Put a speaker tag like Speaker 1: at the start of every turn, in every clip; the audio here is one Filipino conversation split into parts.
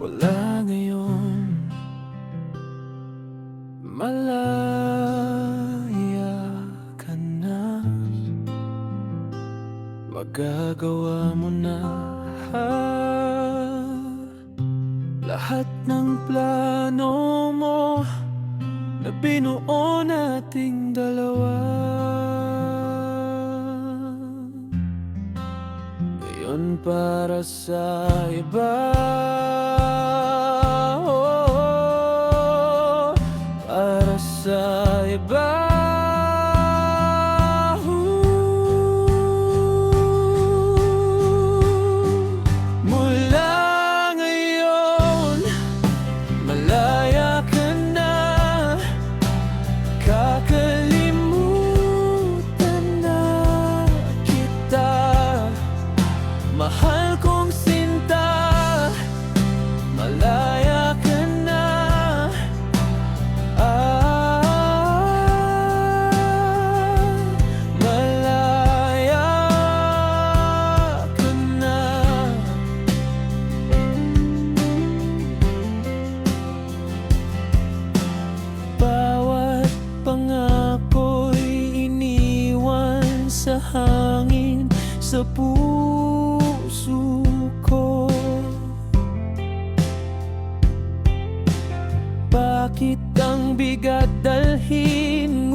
Speaker 1: Wala ngayon. Malaya ka na. Magagawa mo na Lahat ng plano mo Na binuo nating dalawa. Ngayon para sa iba. Sa iba. Mula ngayon Malaya ka Kakalimutan kita. Mahal kong sa puso ko. Bakit ang bigat dalhin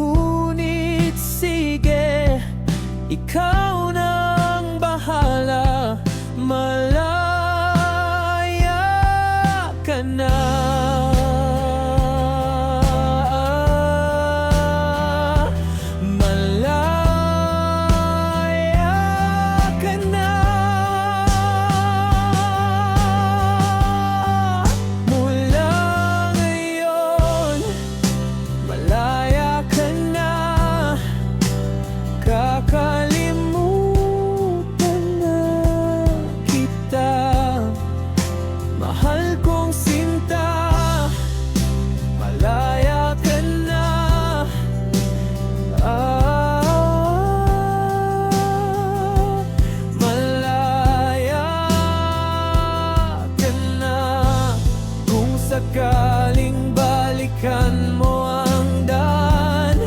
Speaker 1: balikan mo ang daan.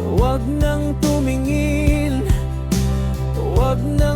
Speaker 1: Huwag nang tumingin. Huwag nang